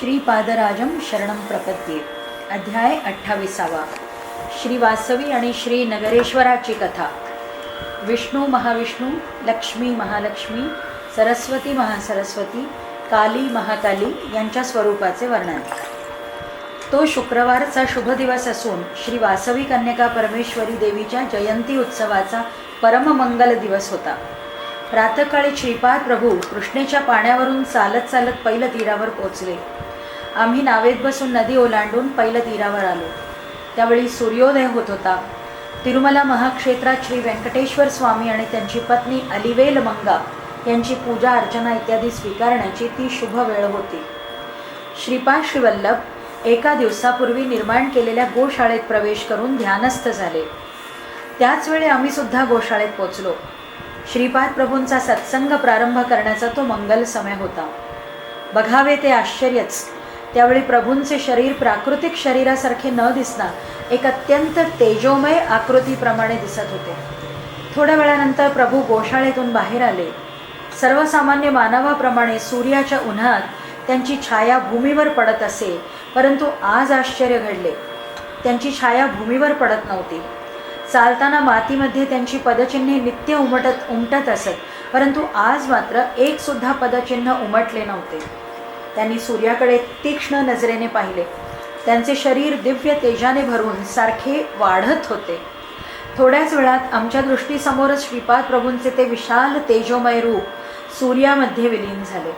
श्रीपादराजम शरणम प्रपद्ये. अध्याय अठ्ठावीसावा. श्री वासवी आणि श्री नगरेश्वराची कथा. विष्णू महाविष्णू लक्ष्मी महालक्ष्मी सरस्वती महासरस्वती काली महाकाली यांच्या स्वरूपाचे वर्णन. तो शुक्रवारचा शुभ दिवस असून श्री वासवी कन्यका परमेश्वरी देवीच्या जयंती उत्सवाचा परममंगल दिवस होता. प्रातकाळी श्रीपाद प्रभू कृष्णेच्या पाण्यावरून चालत चालत पैल तीरावर पोचले. आम्ही नावेत बसून नदी ओलांडून पहिलं तीरावर आलो. त्यावेळी सूर्योदय होत होता. तिरुमला महाक्षेत्रात श्री व्यंकटेश्वर स्वामी आणि त्यांची पत्नी अलिवेल मंगा यांची पूजा अर्चना इत्यादी स्वीकारण्याची ती शुभ वेळ होती. श्रीपाद श्रीवल्लभ एका दिवसापूर्वी निर्माण केलेल्या गोशाळेत प्रवेश करून ध्यानस्थ झाले. त्याचवेळी आम्ही सुद्धा गोशाळेत पोचलो. श्रीपाद प्रभूंचा सत्संग प्रारंभ करण्याचा तो मंगल समय होता. बघावे ते आश्चर्यच. त्यावेळी प्रभूंचे शरीर प्राकृतिक शरीरासारखे न दिसणार एक अत्यंत तेजोमय आकृतीप्रमाणे दिसत होते. थोड्या वेळानंतर प्रभू गोशाळेतून बाहेर आले. सर्वसामान्य मानवाप्रमाणे सूर्याच्या उन्हात त्यांची छाया भूमीवर पडत असे परंतु आज आश्चर्य घडले. त्यांची छाया भूमीवर पडत नव्हती. चालताना मातीमध्ये त्यांची पदचिन्हे नित्य उमटत उमटत असत परंतु आज मात्र एकसुद्धा पदचिन्ह उमटले नव्हते. त्यांनी सूर्याकडे तीक्ष्ण नजरेने पाहिले. त्यांचे शरीर दिव्य तेजाने भरून सारखे वाढत होते. थोड्याच वेळात आमच्या दृष्टीसमोरच श्रीपाद प्रभूंचे ते विशाल तेजोमय रूप सूर्यामध्ये विलीन झाले.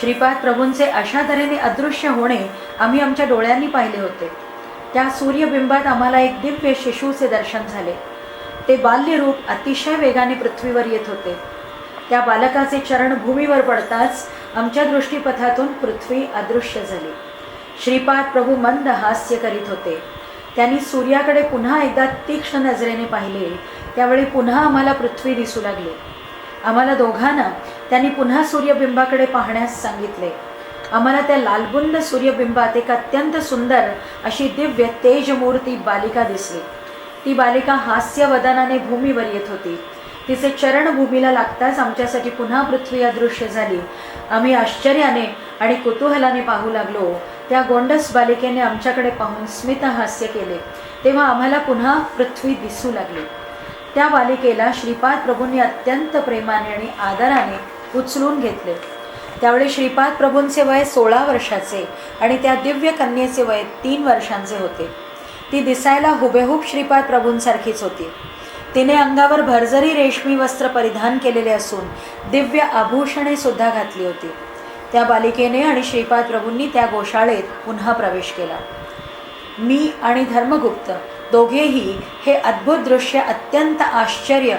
श्रीपाद प्रभूंचे अशा तऱ्हेने अदृश्य होणे आम्ही आमच्या डोळ्यांनी पाहिले होते. त्या सूर्यबिंबात आम्हाला एक दिव्य शिशूचे दर्शन झाले. ते बाल्यरूप अतिशय वेगाने पृथ्वीवर येत होते. त्या बालकाचे चरण भूमीवर पडताच आमच्या दृष्टीपथातून पृथ्वी अदृश्य झाली. श्रीपाद प्रभू मंद हास्य करीत होते. त्यांनी सूर्याकडे पुन्हा एकदा तीक्ष्ण नजरेने पाहिले. त्यावेळी पुन्हा आम्हाला पृथ्वी दिसू लागली. आम्हाला दोघांना त्यांनी पुन्हा सूर्यबिंबाकडे पाहण्यास सांगितले. आम्हाला त्या लालबुंद सूर्यबिंबात एक अत्यंत सुंदर अशी दिव्य तेजमूर्ती बालिका दिसली. ती बालिका हास्यवदनाने भूमीवर येत होती. तिचे चरणभूमीला लागताच आमच्यासाठी पुन्हा पृथ्वी अदृश्य झाली. आम्ही आश्चर्याने आणि कुतूहलाने पाहू लागलो. त्या गोंडस बालिकेने आमच्याकडे पाहून स्मित हास्य केले. तेव्हा आम्हाला पुन्हा पृथ्वी दिसू लागली. त्या बालिकेला श्रीपाद प्रभूंनी अत्यंत प्रेमाने आणि आदराने उचलून घेतले. त्यावेळी श्रीपाद प्रभूंचे वय सोळा वर्षाचे आणि त्या दिव्य कन्येचे वय तीन वर्षांचे होते. ती दिसायला हुबेहूब श्रीपाद प्रभूंसारखीच होती. तिने अंगावर भरजरी रेशमी वस्त्र परिधान केलेले असून दिव्य आभूषणे सुद्धा घातली होती. त्या बालिकेने आणि श्रीपाद प्रभूंनी त्या गोशाळेत पुन्हा प्रवेश केला. मी आणि धर्मगुप्त दोघेही हे अद्भुत दृश्य अत्यंत आश्चर्य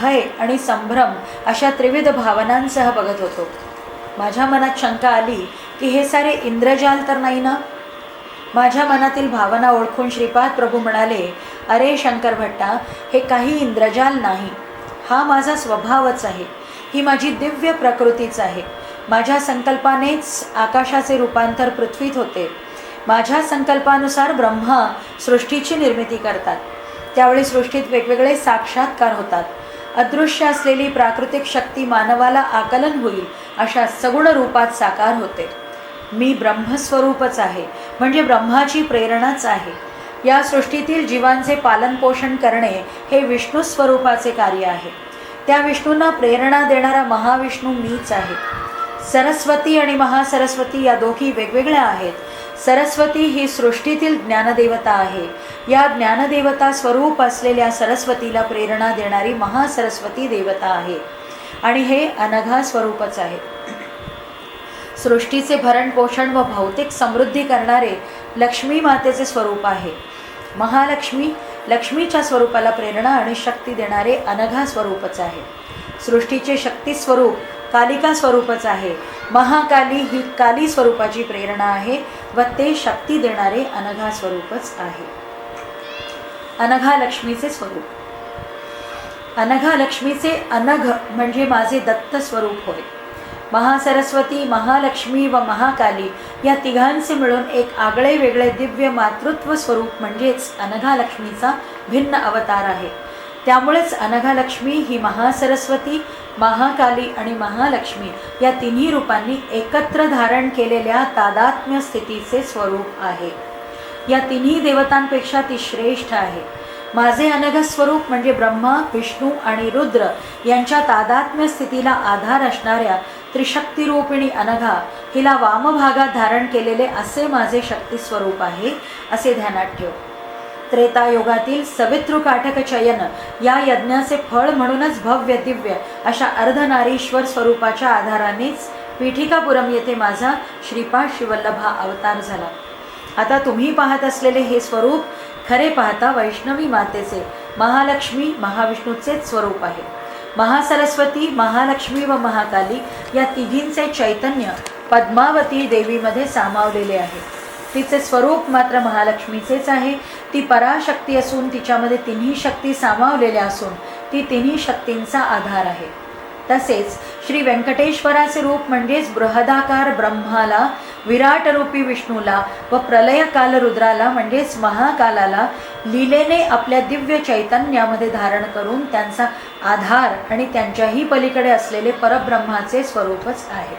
भय आणि संभ्रम अशा त्रिविध भावनांसह बघत होतो. माझ्या मनात शंका आली की हे सारे इंद्रजाल तर नाही ना? माझ्या मनातील भावना ओळखून श्रीपाद प्रभू म्हणाले अरे शंकर भट्टा हे काही इंद्रजाल नाही. हा माझा स्वभावच आहे. ही माझी दिव्य प्रकृतीच आहे. माझ्या संकल्पानेच आकाशाचे रूपांतर पृथ्वीत होते. माझ्या संकल्पानुसार ब्रह्मा सृष्टीची निर्मिती करतात. त्यावेळी सृष्टीत वेगवेगळे साक्षात्कार होतात. अदृश्य असलेली प्राकृतिक शक्ती मानवाला आकलन होईल अशा सगुण रूपात साकार होते. मी ब्रह्मस्वरूपच आहे. म्हणजे ब्रह्माची प्रेरणाच आहे. या सृष्टीतील जीवांचे पालनपोषण करणे हे विष्णू स्वरूपाचे कार्य आहे. त्या विष्णूंना प्रेरणा देणारा महाविष्णू मीच आहे. सरस्वती आणि महासरस्वती या दोघी वेगवेगळ्या आहेत. सरस्वती ही सृष्टीतील ज्ञानदेवता आहे. या ज्ञानदेवता स्वरूप असलेल्या सरस्वतीला प्रेरणा देणारी महासरस्वती देवता आहे. आणि हे अनघा स्वरूपच आहे. सृष्टीचे भरणपोषण व भौतिक समृद्धी करणारे लक्ष्मी मातेचे स्वरूप आहे. महालक्ष्मी लक्ष्मीच्या स्वरूपाला प्रेरणा आणि शक्ती देणारे अनघा स्वरूपच आहे. सृष्टीचे शक्ती स्वरूप कालिका स्वरूपच आहे. महाकाली ही काली स्वरूपाची प्रेरणा आहे व ते शक्ती देणारे अनघा स्वरूपच आहे. अनघा लक्ष्मीचे स्वरूप. अनघा लक्ष्मीचे अनघ म्हणजे माझे दत्त स्वरूप होय. महासरस्वती महालक्ष्मी व महाकाली या तिघांचे मिळून एक आगळे वेगळे दिव्य मातृत्व स्वरूप म्हणजेच अनघालक्ष्मीचा भिन्न अवतार आहे. त्यामुळेच अनघालक्ष्मी ही महासरस्वती महाकाली आणि महालक्ष्मी या तिन्ही रूपांनी एकत्र धारण केलेल्या तादात्म्य स्थितीचे स्वरूप आहे. या तिन्ही देवतांपेक्षा ती श्रेष्ठ आहे. माझे अनघ स्वरूप म्हणजे ब्रह्मा विष्णू आणि रुद्र यांच्या तादात्म्य स्थितीला आधार असणाऱ्या त्रिशक्तिरूपिणी अनघा हिला वामभागात धारण केलेले असे माझे शक्ती स्वरूप आहे असे ध्यानात ठेव. त्रेतायुगातील सवितृ काटक चयन या यज्ञाचे फळ म्हणूनच भव्य दिव्य अशा अर्धनारीश्वर स्वरूपाच्या आधारानेच पीठिकापुरम येथे माझा श्रीपाद शिवल्लभा अवतार झाला. आता तुम्ही पाहत असलेले हे स्वरूप खरे पाहता वैष्णवी मातेचे महालक्ष्मी महाविष्णूचेच स्वरूप आहे. महासरस्वती महालक्ष्मी व महाकाली या तिघींचे चैतन्य पद्मावती देवीमध्ये सामावलेले आहे. तिचे स्वरूप मात्र महालक्ष्मीचेच आहे. ती पराशक्ती असून तिच्यामध्ये तिन्ही शक्ती सामावलेल्या असून ती तिन्ही शक्तींचा आधार आहे. तसेच श्री व्यंकटेश्वराचे रूप म्हणजेच बृहदाकार ब्रह्माला विराटरूपी विष्णूला व प्रलयकाल रुद्राला म्हणजेच महाकालाला लीलेने आपल्या दिव्य चैतन्यामध्ये धारण करून त्यांचा आधार आणि त्यांच्याही पलीकडे असलेले परब्रह्माचे स्वरूपच आहे.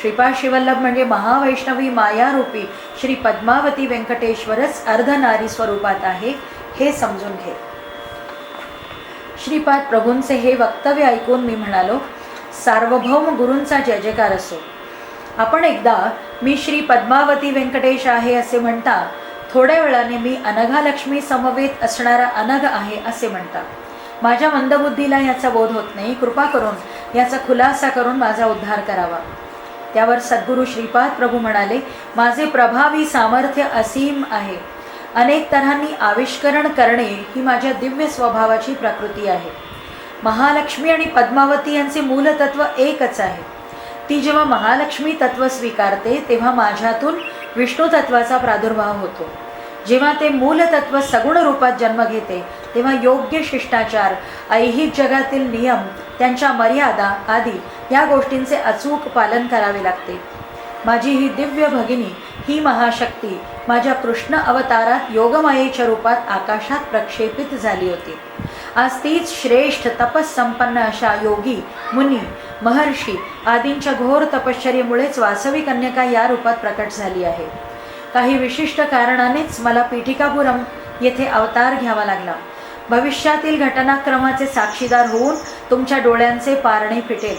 श्रीपाद शिवल्लभ म्हणजे महावैष्णवी मायारूपी श्री पद्मावती व्यंकटेश्वरच अर्धनारी स्वरूपात आहे हे समजून घे. श्रीपाद प्रभूंचे हे वक्तव्य ऐकून मी म्हणालो सार्वभौम गुरूंचा जय जयकार असो. आपण एकदा मी श्री पद्मावती व्यंकटेश आहे असे म्हणता थोड्या वेळाने मी अनघालक्ष्मी समवेत असणारा अनघ आहे असे म्हणता माझ्या मंदबुद्धीला याचा बोध होत नाही. कृपा करून याचा खुलासा करून माझा उद्धार करावा. त्यावर सद्गुरू श्रीपाद प्रभू म्हणाले माझे प्रभावी सामर्थ्य असीम आहे. अनेक तऱ्हांनी आविष्करण करणे ही माझ्या दिव्य स्वभावाची प्रकृती आहे. महालक्ष्मी आणि पद्मावती यांचे मूलतत्व एकच आहे. ती जेव्हा महालक्ष्मी तत्व स्वीकारते तेव्हा माझ्यातून विष्णू तत्वाचा प्रादुर्भाव होतो. जेव्हा ते मूलतत्व सगुण रूपात जन्म घेते तेव्हा योग्य शिष्टाचार ऐहिक जगातील नियम त्यांच्या मर्यादा आदी या गोष्टींचे अचूक पालन करावे लागते. माझी ही दिव्य भगिनी ही महाशक्ती माझ्या कृष्ण अवतारात योगमायेच्या रूपात आकाशात प्रक्षेपित झाली होती. आज तीच श्रेष्ठ तपस्संपन्न अशा योगी मुनी महर्षी आदींच्या घोर तपश्चर्येमुळेच वासवी कन्यका या रूपात प्रकट झाली आहे. काही विशिष्ट कारणानेच मला पीठिकापुरम येथे अवतार घ्यावा लागला. भविष्यातील घटनाक्रमाचे साक्षीदार होऊन तुमच्या डोळ्यांचे पारणे फिटेल.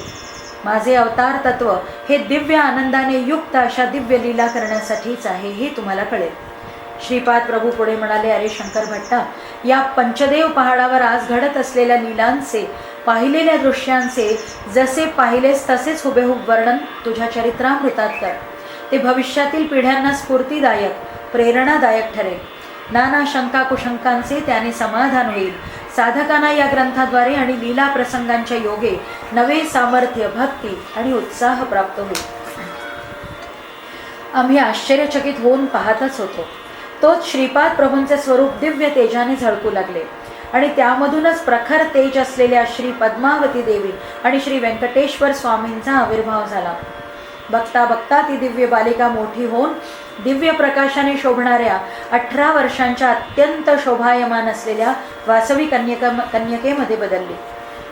माझे अवतार तत्व हे दिव्य आनंदाने युक्त अशा दिव्य लीला करण्यासाठीच आहे हे तुम्हाला कळेल. श्रीपाद प्रभू पुढे म्हणाले अरे शंकर भट्टा या पंचदेव पहाडावर आज घडत असलेल्या लीलांचे पाहिलेल्या दृश्यांचे जसे पाहिलेस तसेच हुबेहूब वर्णन तुझ्या चरित्रामृतात कर. ते भविष्यातील पिढ्यांना स्फूर्तीदायक प्रेरणादायक ठरेल. नाना शंका कुशंकांचे त्याने समाधान होईल. साधकांना या ग्रंथाद्वारे आणि लीला प्रसंगांच्या योगे नवे सामर्थ्य भक्ती आणि उत्साह प्राप्त होईल. आम्ही आश्चर्यचकित होऊन पाहतच होतो. तोच श्रीपाद प्रभूंचे स्वरूप दिव्य तेजाने झळकू लागले. आणि त्यामधूनच प्रखर तेज असलेल्या श्री पद्मावती देवी आणि श्री व्यंकटेश्वर स्वामींचा आविर्भाव झाला. बघता बघता ती दिव्य बालिका मोठी होऊन दिव्य प्रकाशाने शोभणाऱ्या अठरा वर्षांच्या अत्यंत शोभायमान असलेल्या वासवी कन्यका कन्यकेमध्ये बदलली.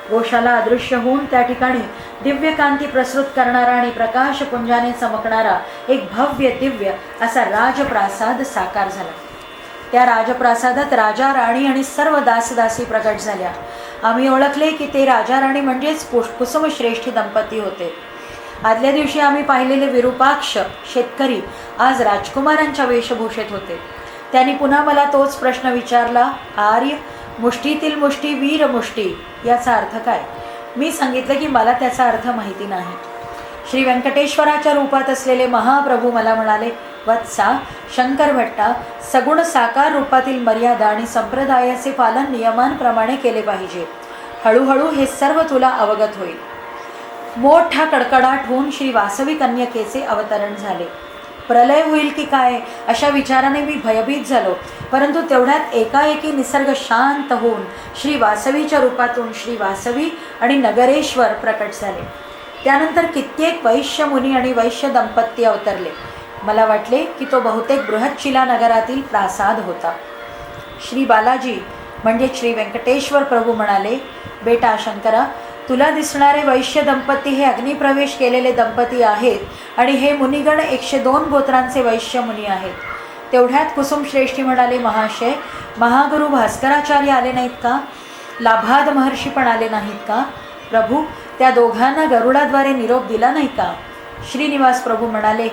गोशाला अदृश्य होऊन त्या ठिकाणी दिव्यकांती प्रसृत करणारा आणि प्रकाशपुंजाने चमकणारा एक भव्य दिव्य असा राजप्रासाद साकार झाला. त्या राजप्रासादात राजा राणी आणि सर्व दासदासी प्रकट झाल्या. आम्ही ओळखले की ते राजा राणी म्हणजेच कुश कुसुमश्रेष्ठी दंपती होते. आदल्या दिवशी आम्ही पाहिलेले विरूपाक्ष शेतकरी आज राजकुमारांच्या वेशभूषेत होते. त्यांनी पुन्हा मला तोच प्रश्न विचारला आर्य मुष्टीतील मुष्टी वीर मुष्टी याचा अर्थ काय? मी सांगितलं की मला त्याचा अर्थ माहिती नाही. श्री व्यंकटेश्वराच्या रूपात असलेले महाप्रभू मला म्हणाले वत्सा शंकर भट्टा सगुण साकार रूपातील मर्यादा आणि संप्रदायाचे पालन नियमांप्रमाणे केले पाहिजे. हळूहळू हे सर्व तुला अवगत होईल. मोठा कडकडाट होऊन श्री वासवी कन्यकेचे अवतरण झाले. प्रलय होईल की काय अशा विचाराने मी भयभीत झालो. परंतु तेवढ्यात एकाएकी निसर्ग शांत होऊन श्री वासवीच्या रूपातून श्री वासवी आणि नगरेश्वर प्रकट झाले. त्यानंतर कित्येक वैश्य मुनी आणि वैश्य दंपती अवतरले. मला वाटले की तो बहुतेक बृहच्चिला नगरातील प्रासाद होता. श्री बालाजी म्हणजे श्री व्यंकटेश्वर प्रभू म्हणाले बेटा शंकरा तुला दिसणारे वैश्य दंपती हे अग्निप्रवेश केलेले दंपती आहेत आणि हे मुनिगण एकशे दोन गोत्रांचे वैश्य मुनी आहेत. तेवढ्यात कुसुम श्रेष्ठी म्हणाले महाशय महागुरु भास्कराचार्य आले नाहीत का? लाभाद महर्षी पण आले नाहीत का? प्रभू त्या दोघांना गरुडाद्वारे निरोप दिला नाही का? श्रीनिवास प्रभू म्हणाले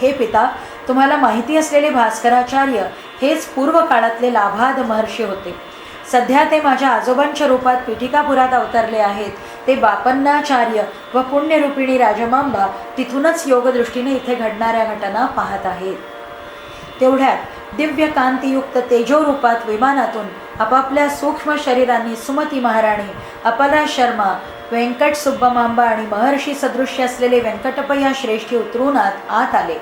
हे पिता तुम्हाला माहिती असलेले भास्कराचार्य हेच पूर्व काळातले लाभाद महर्षी होते. सध्या ते माझ्या आजोबांच्या रूपात पीठिकापुरात अवतरले आहेत. ते बापन्नाचार्य व पुण्यरूपिणी राजमांबा तिथूनच योगदृष्टीने इथे घडणाऱ्या घटना पाहत आहेत. तेवढ्यात दिव्य कांतीयुक्त तेजो रूपात विमानातून आपापल्या सूक्ष्म शरीरांनी सुमती महाराणी अपरा शर्मा व्यंकट सुब्बमांबा आणि महर्षी सदृश्य असलेले व्यंकटपय्या श्रेष्ठी उतरून आत आत आले.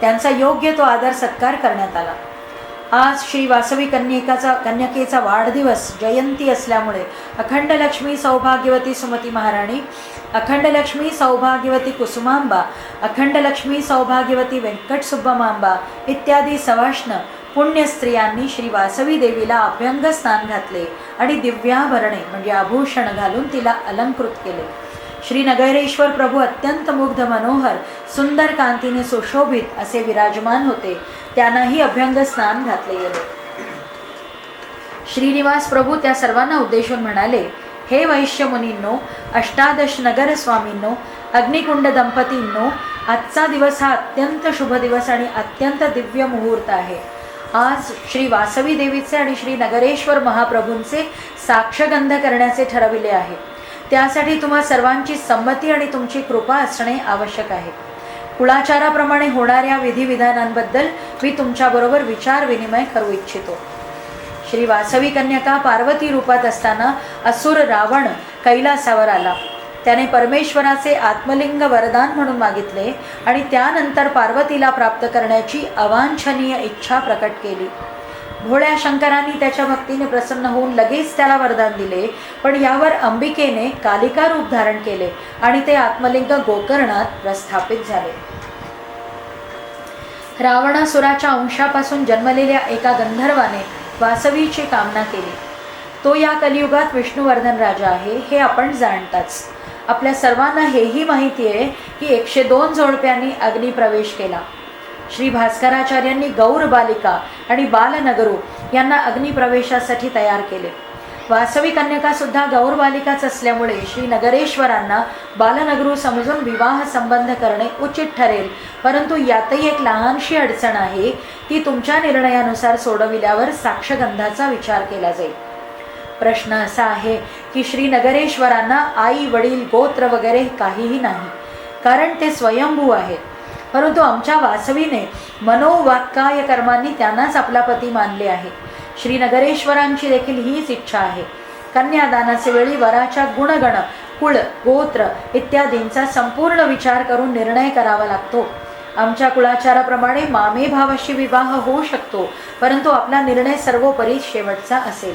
त्यांचा योग्य तो आदर सत्कार करण्यात आला. आज श्री वासवी कन्यकाचा कन्यकेचा वाढदिवस जयंती असल्यामुळे अखंड लक्ष्मी सौभाग्यवती सुमती महाराणी अखंड लक्ष्मी सौभाग्यवती कुसुमांबा अखंड लक्ष्मी सौभाग्यवती व्यंकट सुब्बमांबा इत्यादी सवाष्ण पुण्य स्त्रियांनी श्री वासवी देवीला अभ्यंग स्नान घातले आणि दिव्याभरणे म्हणजे आभूषण घालून तिला अलंकृत केले. श्री नगरेश्वर प्रभू अत्यंत मुग्ध मनोहर सुंदर कांतीने सुशोभित असे विराजमान होते. त्यांनाही अभ्यंग स्नान घातले गेले. श्रीनिवास प्रभू त्या सर्वांना उद्देशून म्हणाले हे वैश्य मुनींनो अष्टादश नगर स्वामींनो अग्निकुंड दंपतींनो आजचा दिवस हा अत्यंत शुभ दिवस आणि अत्यंत दिव्य मुहूर्त आहे. आज श्री वासवी देवीचे आणि श्री नगरेश्वर महाप्रभूंचे साक्षगंध करण्याचे ठरविले आहे. त्यासाठी तुम्हा सर्वांची संमती आणि तुमची कृपा असणे आवश्यक आहे. कुळाचाराप्रमाणे होणाऱ्या विधिविधानांबद्दल मी तुमच्याबरोबर विचार विनिमय करू इच्छितो. श्री वासवी कन्यका पार्वती रूपात असताना असुर रावण कैलासावर आला. त्याने परमेश्वराचे आत्मलिंग वरदान म्हणून मागितले आणि त्यानंतर पार्वतीला प्राप्त करण्याची अवांछनीय इच्छा प्रकट केली. भोळ्या शंकरांनी त्याच्या भक्तीने प्रसन्न होऊन लगेच त्याला वरदान दिले. पण यावर अंबिकेने कालिका रूप धारण केले आणि ते आत्मलिंग गोकर्णात प्रस्थापित झाले. रावणासुराच्या अंशापासून जन्मलेल्या एका गंधर्वाने वासवीची कामना केली. तो या कलियुगात विष्णुवर्धन राजा आहे हे आपण जाणताच. आपल्या सर्वांना हेही माहिती आहे की एकशे दोन जोडप्यांनी अग्निप्रवेश केला. श्री भास्कराचार्यांनी गौर बालिका आणि बालनगरू यांना अग्निप्रवेशासाठी तयार केले. वासवी कन्यकासुद्धा गौर बालिकाच असल्यामुळे श्री नगरेश्वरांना बालनगरू समजून विवाह संबंध करणे उचित ठरेल. परंतु यातही एक लहानशी अडचण आहे ती तुमच्या निर्णयानुसार सोडविल्यावर साक्षगंधाचा विचार केला जाईल. प्रश्न असा आहे की श्री नगरेश्वरांना आई वडील गोत्र वगैरे काहीही नाही कारण ते स्वयंभू आहेत. परंतु आमच्या वासवीने मनोवाक्काय कर्मांनी त्यांनाच आपला पती मानले आहे. श्रीनगरेश्वरांची देखील हीच इच्छा आहे. कन्यादानाचे वेळी वराच्या गुणगण कुळ गोत्र इत्यादींचा संपूर्ण विचार करून निर्णय करावा लागतो. आमच्या कुळाचाराप्रमाणे मामे भावाशी विवाह होऊ शकतो परंतु आपला निर्णय सर्वोपरी शेवटचा असेल.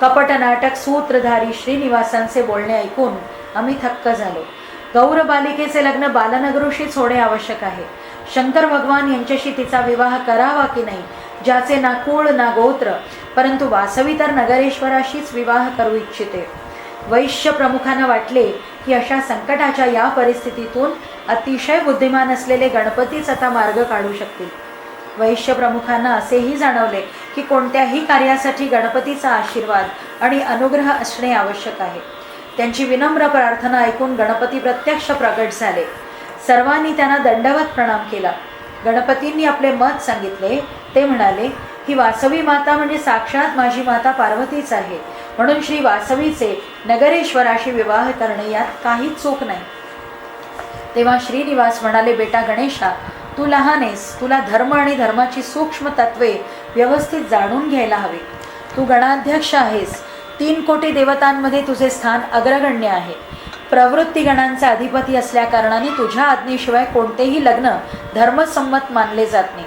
कपट नाटक सूत्रधारी श्रीनिवासांचे बोलणे ऐकून आम्ही थक्क झालो. गौर बालिकेचे लग्न बालनगरूशीच होणे आवश्यक आहे. शंकर भगवान यांच्याशी तिचा विवाह करावा की नाही ज्याचे ना कुळ ना गोत्र परंतु वासवी तर नगरेश्वराशीच विवाह करू इच्छिते. वैश्य प्रमुखांना वाटले की अशा संकटाच्या या परिस्थितीतून अतिशय बुद्धिमान असलेले गणपतीच आता मार्ग काढू शकतील. वैश्य प्रमुखांना असेही जाणवले की कोणत्याही कार्यासाठी गणपतीचा आशीर्वाद आणि अनुग्रह असणे आवश्यक आहे. त्यांची विनम्र प्रार्थना ऐकून गणपती प्रत्यक्ष प्रकट झाले. सर्वांनी त्यांना दंडवत प्रणाम केला. गणपतींनी आपले मत सांगितले. ते म्हणाले ही वासवी माता म्हणजे साक्षात माझी माता पार्वतीच आहे. म्हणून श्री वासवीचे नगरेश्वराशी विवाह करणे यात काहीच चूक नाही. तेव्हा श्रीनिवास म्हणाले बेटा गणेशा तू लहान आहेस. तुला धर्म आणि धर्माची सूक्ष्म तत्वे व्यवस्थित जाणून घ्यायला हवी. तू गणाध्यक्ष आहेस. तीन कोटी देवतांमध्ये तुझे स्थान अग्रगण्य आहे. प्रवृत्ती गणांचा अधिपती असल्याकारणाने तुझ्या आज्ञेशिवाय कोणतेही लग्न धर्मसंमत मानले जात नाही.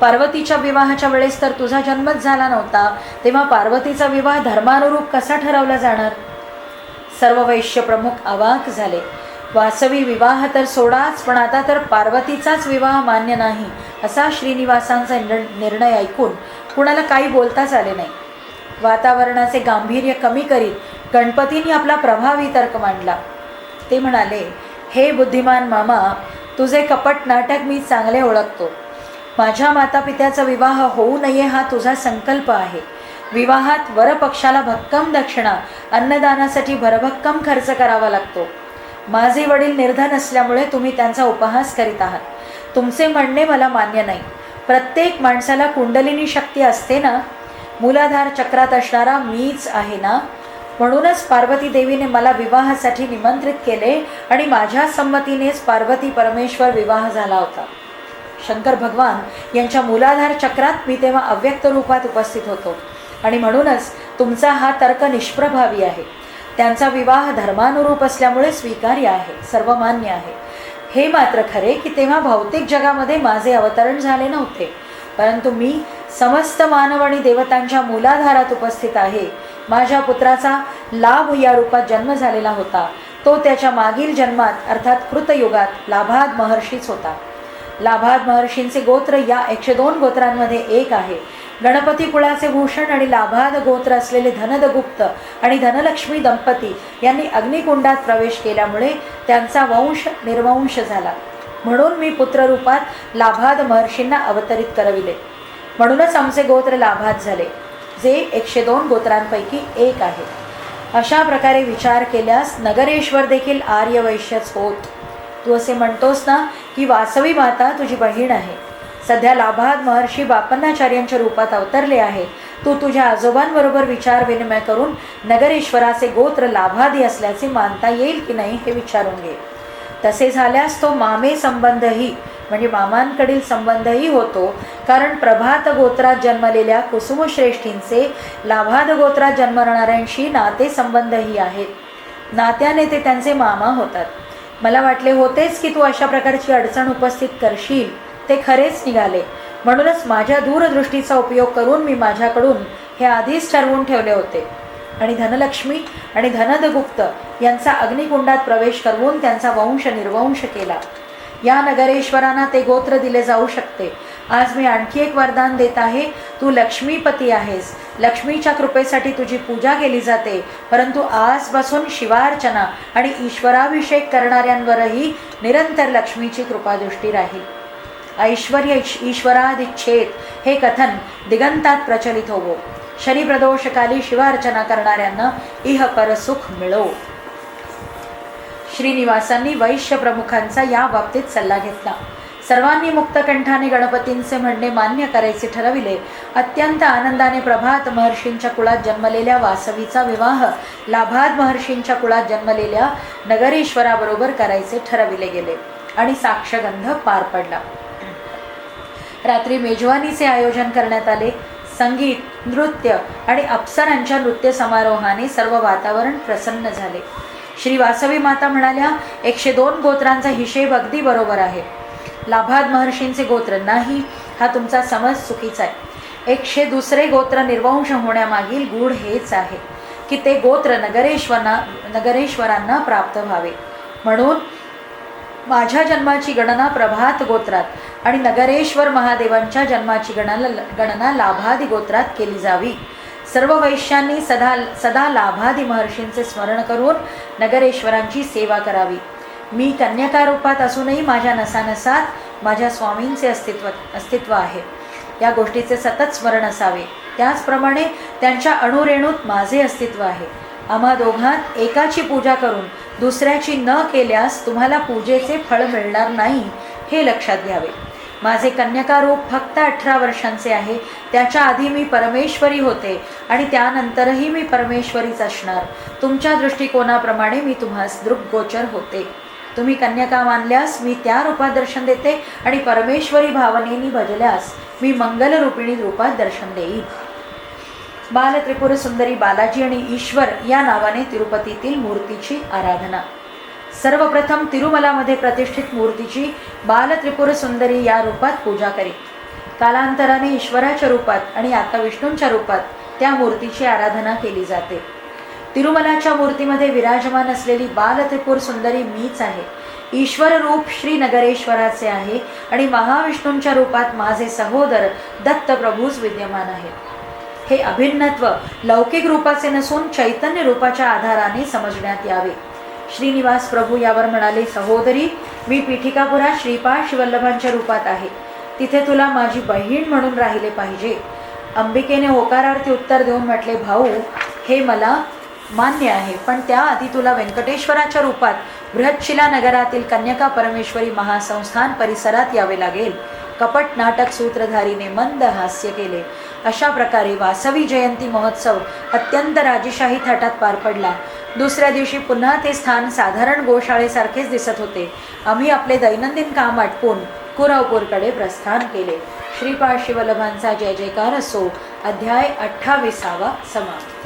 पार्वतीच्या विवाहाच्या वेळेस तर तुझा जन्मच झाला नव्हता तेव्हा पार्वतीचा विवाह धर्मानुरूप कसा ठरवला जाणार? सर्व वैश्य प्रमुख अवाक झाले. वासवी विवाह तर सोडाच पण आता तर पार्वतीचाच विवाह मान्य नाही असा श्रीनिवासांचा निर्णय ऐकून कुणाला काही बोलताच आले नाही. वातावरणाचे गांभीर्य कमी करीत गणपतींनी आपला प्रभावी तर्क मांडला. ते म्हणाले हे बुद्धिमान मामा तुझे कपट नाटक मी चांगले ओळखतो. माझ्या मातापित्याचा विवाह होऊ नये हा तुझा संकल्प आहे. विवाहात वरपक्षाला भक्कम दक्षिणा अन्नदानासाठी भरभक्कम खर्च करावा लागतो. माझे वडील निर्धन असल्यामुळे तुम्ही त्यांचा उपहास करीत आहात. तुमचे म्हणणे मला मान्य नाही. प्रत्येक माणसाला कुंडलिनी शक्ती असते ना? मूलाधार चक्रात असणारा मीच आहे ना? म्हणूनच पार्वती देवीने मला विवाहासाठी निमंत्रित केले आणि माझ्या संमतीनेच पार्वती परमेश्वर विवाह झाला होता. शंकर भगवान यांच्या मूलाधार चक्रात मी तेव्हा अव्यक्त रूपात उपस्थित होतो. आणि म्हणूनच तुमचा हा तर्क निष्प्रभावी आहे. त्यांचा विवाह धर्मानुरूप असल्यामुळे स्वीकार्य आहे सर्वमान्य आहे. हे मात्र खरे की तेव्हा भौतिक जगामध्ये माझे अवतरण झाले नव्हते. परंतु मी समस्त मानव आणि देवतांच्या मूलाधारात उपस्थित आहे. माझ्या पुत्राचा लाभ या रूपात जन्म झालेला होता. तो त्याच्या मागील जन्मात अर्थात कृतयुगात लाभाद महर्षीच होता. लाभाद महर्षींचे गोत्र या एकशे दोन गोत्रांमध्ये एक आहे. गणपती कुळाचे भूषण आणि लाभाद गोत्र असलेले धनदगुप्त आणि धनलक्ष्मी दंपती यांनी अग्निकुंडात प्रवेश केल्यामुळे त्यांचा वंश निर्वंश झाला. म्हणून मी पुत्ररूपात लाभाद महर्षींना अवतरित करविले. म्हणूनच आमचे गोत्र लाभात झाले जे एकशे दोन गोत्रांपैकी एक आहे. अशा प्रकारे विचार केल्यास नगरेश्वर देखील आर्यवैश्यच होत. तू असे म्हणतोस ना की वासवी माता तुझी बहीण आहे. सध्या लाभाद महर्षी बापन्नाचार्यांच्या रूपात अवतरले आहे. तू तुझ्या आजोबांबरोबर विचार विनिमय करून नगरेश्वराचे गोत्र लाभादी असल्याचे मानता येईल की नाही हे विचारून घे. तसे झाल्यास तो मामे संबंधही म्हणजे मामांकडील संबंधही होतो. कारण प्रभात गोत्रात जन्मलेल्या कुसुमश्रेष्ठींचे लाभाद गोत्रात जन्मणाऱ्यांशी नाते संबंधही आहेत. नात्याने ते त्यांचे मामा होतात. मला वाटले होतेच की तू अशा प्रकारची अडचण उपस्थित करशील. ते खरेच निघाले. म्हणूनच माझ्या दूरदृष्टीचा उपयोग करून मी माझ्याकडून हे आधीच ठरवून ठेवले होते. आणि धनलक्ष्मी आणि धनदगुप्त यांचा अग्निकुंडात प्रवेश करवून त्यांचा वंश निर्वंश केला. या नगरेश्वरांना ते गोत्र दिले जाऊ शकते. आज मी आणखी एक वरदान देत आहे. तू लक्ष्मीपती आहेस. लक्ष्मीच्या कृपेसाठी तुझी पूजा केली जाते. परंतु आजपासून शिवार्चना आणि ईश्वराभिषेक करणाऱ्यांवरही निरंतर लक्ष्मीची कृपादृष्टी राहील. ऐश्वर्य ईश- ईश्वरादिच्छेद हे कथन दिगंतात प्रचलित होवो. शनिप्रदोषकाली शिवार्चना करणाऱ्यांना इह परसुख मिळो. श्रीनिवासांनी वैश्य प्रमुखांचा या बाबतीत सल्ला घेतला. सर्वांनी मुक्तकंठाने गणपतींचे म्हणणे मान्य करायचे ठरविले. अत्यंत आनंदाने प्रभात महर्षींच्या कुळात जन्मलेल्या वासवीचा विवाह लाभाद महर्षींच्या कुळात जन्मलेल्या नगरेश्वराबरोबर करायचे ठरविले गेले आणि साक्षगंध पार पडला. रात्री मेजवानीचे आयोजन करण्यात आले. संगीत नृत्य आणि अप्सरांच्या नृत्य समारोहाने सर्व वातावरण प्रसन्न झाले. श्री वासवी माता म्हणाल्या एकशे दोन गोत्रांचा हिशेब अगदी बरोबर आहे. लाभाद महर्षींचे गोत्र नाही हा तुमचा समज चुकीचा आहे. एकशे दुसरे गोत्र निर्वंश होण्यामागील गूढ हेच आहे की ते गोत्र नगरेश्वरांना नगरेश्वरांना प्राप्त व्हावे. म्हणून माझ्या जन्माची गणना प्रभात गोत्रात आणि नगरेश्वर महादेवांच्या जन्माची गणना गणना लाभादी गोत्रात केली जावी. सर्व वैश्यांनी सदा सदा लाभादी महर्षींचे स्मरण करून नगरेश्वरांची सेवा करावी. मी कन्यका रूपात असूनही माझ्या नसानसात माझ्या स्वामींचे अस्तित्व अस्तित्व आहे. या गोष्टीचे सतत स्मरण असावे. त्याचप्रमाणे त्यांच्या अणुरेणूत माझे अस्तित्व आहे. आम्हा दोघांत एकाची पूजा करून दुसऱ्याची न केल्यास तुम्हाला पूजेचे फळ मिळणार नाही हे लक्षात घ्यावे. माझे कन्यकारूप फक्त अठरा वर्षांचे आहे. त्याच्या आधी मी परमेश्वरी होते आणि त्यानंतरही मी परमेश्वरीच असणार. तुमच्या दृष्टिकोनाप्रमाणे मी तुम्हास दृग्गोचर होते. तुम्ही कन्यका मानल्यास मी त्या रूपात दर्शन देते आणि परमेश्वरी भावनेनी भजल्यास मी मंगलरूपिणी रूपात दर्शन देईन. बालत्रिपुर सुंदरी बालाजी आणि ईश्वर या नावाने तिरुपतीतील मूर्तीची आराधना. सर्वप्रथम तिरुमलामध्ये प्रतिष्ठित मूर्तीची बालत्रिपुर सुंदरी या रूपात पूजा करी. कालांतराने ईश्वराच्या रूपात आणि आता विष्णूंच्या रूपात त्या मूर्तीची आराधना केली जाते. तिरुमलाच्या मूर्तीमध्ये विराजमान असलेली बालत्रिपुर सुंदरी मीच आहे. ईश्वर रूप श्री नगरेश्वराचे आहे आणि महाविष्णूंच्या रूपात माझे सहोदर दत्तप्रभूच विद्यमान आहेत. हे अभिन्नत्व लौकिक रूपाचे नसून चैतन्य रूपाच्या आधाराने समजण्यात यावे. श्रीनिवास प्रभू यावर म्हणाले सहोदरी मी पीठिकापुरात श्रीपाद शिवल्लभांच्या रूपात आहे. तिथे तुला माझी बहीण म्हणून राहिले पाहिजे. अंबिकेने होकारार्थी उत्तर देऊन म्हटले भाऊ हे मला मान्य आहे पण त्याआधी तुला व्यंकटेश्वराच्या रूपात बृहच्छिला नगरातील कन्यका परमेश्वरी महासंस्थान परिसरात यावे लागेल. कपट नाटक सूत्रधारीने मंद हास्य केले. अशा प्रकारे वासवी जयंती महोत्सव अत्यंत राजेशाही थाटात पार पडला. दुसऱ्या दिवशी पुन्हा ते स्थान साधारण गोशाळेसारखेच दिसत होते. आम्ही आपले दैनंदिन काम आटपून कुरावपूरकडे प्रस्थान केले. श्रीपाळ शिवलभांचा जय जयकार असो. अध्याय अठ्ठावीसावा समाप्त.